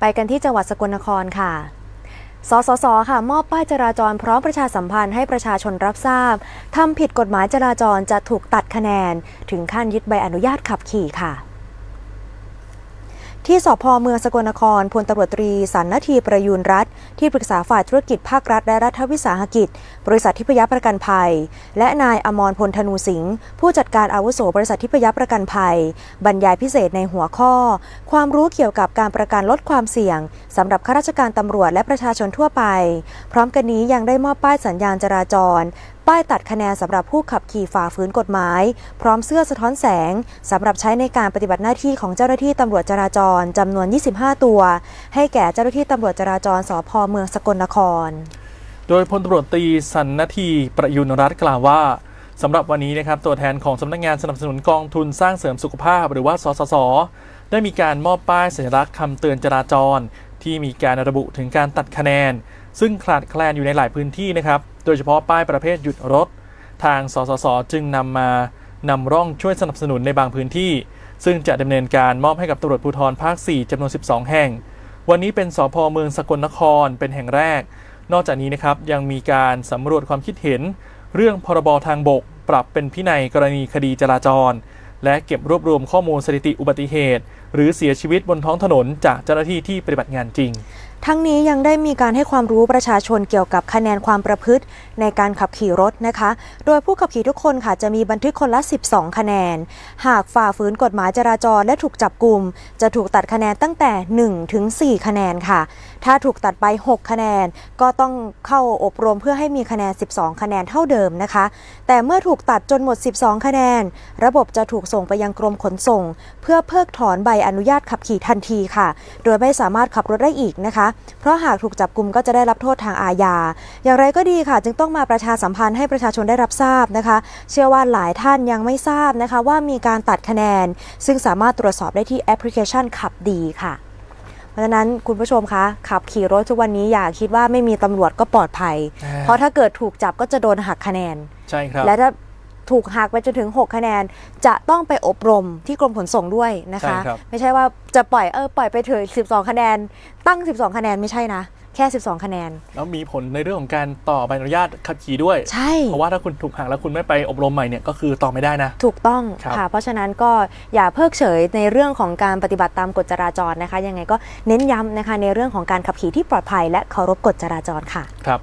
ไปกันที่จังหวัดสกลนครค่ะ สสส ค่ะ มอบป้ายจราจรพร้อมประชาสัมพันธ์ให้ประชาชนรับทราบ ทำผิดกฎหมายจราจรจะถูกตัดคะแนน ถึงขั้นยึดใบอนุญาตขับขี่ค่ะ ที่สพเมืองสกลนครพลตำรวจตรีสันนทีประยูนรัฐ ที่ปรึกษาฝ่ายธุรกิจภาครัฐและรัฐวิสาหกิจ บริษัททิพยประกันภัย และนายอมรพลธนูสิงห์ผู้จัดการอาวุโสบริษัททิพยประกันภัย บรรยายพิเศษในหัวข้อ ความรู้เกี่ยวกับการประกันลดความเสี่ยงสำหรับข้าราชการตำรวจและประชาชนทั่วไป พร้อมกันนี้ยังได้มอบป้ายสัญญาณจราจร ป้ายตัดคะแนนสำหรับผู้ขับขี่ฝ่าฝืนกฎหมาย พร้อมเสื้อสะท้อนแสงสำหรับใช้ในการปฏิบัติหน้าที่ของเจ้าหน้าที่ตำรวจจราจรจำนวน 25 ตัว ให้แก่เจ้าหน้าที่ตำรวจจราจรสพเมืองสกลนคร โดยพลตำรวจตรีสันนทีประยุนรัตน์กล่าวว่าสำหรับวันนี้นะครับตัวแทนของสำนักงานสนับสนุนกองทุนสร้างเสริมสุขภาพ หรือว่าสสส ได้มีการมอบป้ายสัญลักษณ์คำเตือนจราจร ที่มีการระบุถึงการตัดคะแนน ซึ่งขาดแคลนอยู่ในหลายพื้นที่นะครับ โดยเฉพาะป้ายประเภทหยุดรถ ทางสสสจึงนำมานำร่องช่วยสนับสนุนในบางพื้นที่ ซึ่งจะดำเนินการมอบให้กับตำรวจภูธรภาค 4จำนวน 12 แห่ง วันนี้เป็นสพเมืองสกลนครเป็นแห่งแรก นอกจากนี้นะครับยังมีการสำรวจความคิดเห็น เรื่องพรบทางบก ปรับเป็นพินัยกรณีคดีจราจร และเก็บรวบรวมข้อมูลสถิติอุบัติเหตุ หรือเสียชีวิตบนท้องถนนจากเจ้าหน้าที่ที่ปฏิบัติงานจริง ทั้งนี้ยังได้มีการให้ความรู้ประชาชนเกี่ยวกับคะแนนความประพฤติ ในการขับขี่รถนะคะ โดยผู้ขับขี่ทุกคนค่ะจะมีบันทึกคนละ 12 คะแนน หากฝ่าฝืนกฎหมายจราจรและถูกจับกลุ่ม จะถูกตัดคะแนนตั้งแต่ 1 ถึง 4 คะแนนค่ะ ถ้าถูกตัดไป 6 คะแนน ก็ต้องเข้าอบรมเพื่อให้มีคะแนน 12 คะแนนเท่าเดิมนะคะ แต่เมื่อถูกตัดจนหมด 12 คะแนน ระบบจะถูกส่งไปยังกรมขนส่ง เพื่อเพิกถอนใบอนุญาตขับขี่ทันทีค่ะ โดยไม่สามารถขับรถได้อีกนะคะเพราะหากถูกจับกลุ่มก็จะได้รับโทษทางอาญา อย่างไรก็ดีค่ะ จึงต้องมาประชาสัมพันธ์ให้ประชาชนได้รับทราบนะคะ เชื่อว่าหลายท่านยังไม่ทราบนะคะ ว่ามีการตัดคะแนน ซึ่งสามารถตรวจสอบได้ที่แอปพลิเคชันขับดีค่ะเพราะฉะนั้นคุณผู้ชมคะ ขับขี่รถทุกวันนี้อย่าคิดว่าไม่มีตำรวจก็ปลอดภัยอ่าเพราะถ้าเกิดถูกจับก็จะโดนหักคะแนน ใช่ครับ และถ้า ถูกหักไปจนถึง 6 คะแนน จะต้องไปอบรมที่กรมขนส่งด้วยนะคะใช่ครับไม่ใช่ว่าจะปล่อยเออปล่อยไปเถอะ12 คะแนน ตั้ง 12 คะแนนไม่ใช่นะแค่ 12 คะแนน แล้วมีผลในเรื่องของการต่อใบอนุญาตขับขี่ด้วย ใช่ เพราะว่าถ้าคุณถูกหักแล้วคุณไม่ไปอบรมใหม่เนี่ยก็คือต่อไม่ได้นะ ถูกต้องครับค่ะ เพราะฉะนั้นก็อย่าเพิกเฉยในเรื่องของการปฏิบัติตามกฎจราจรนะคะ ยังไงก็เน้นย้ำนะคะในเรื่องของการขับขี่ที่ปลอดภัย และเคารพกฎจราจรค่ะ ครับ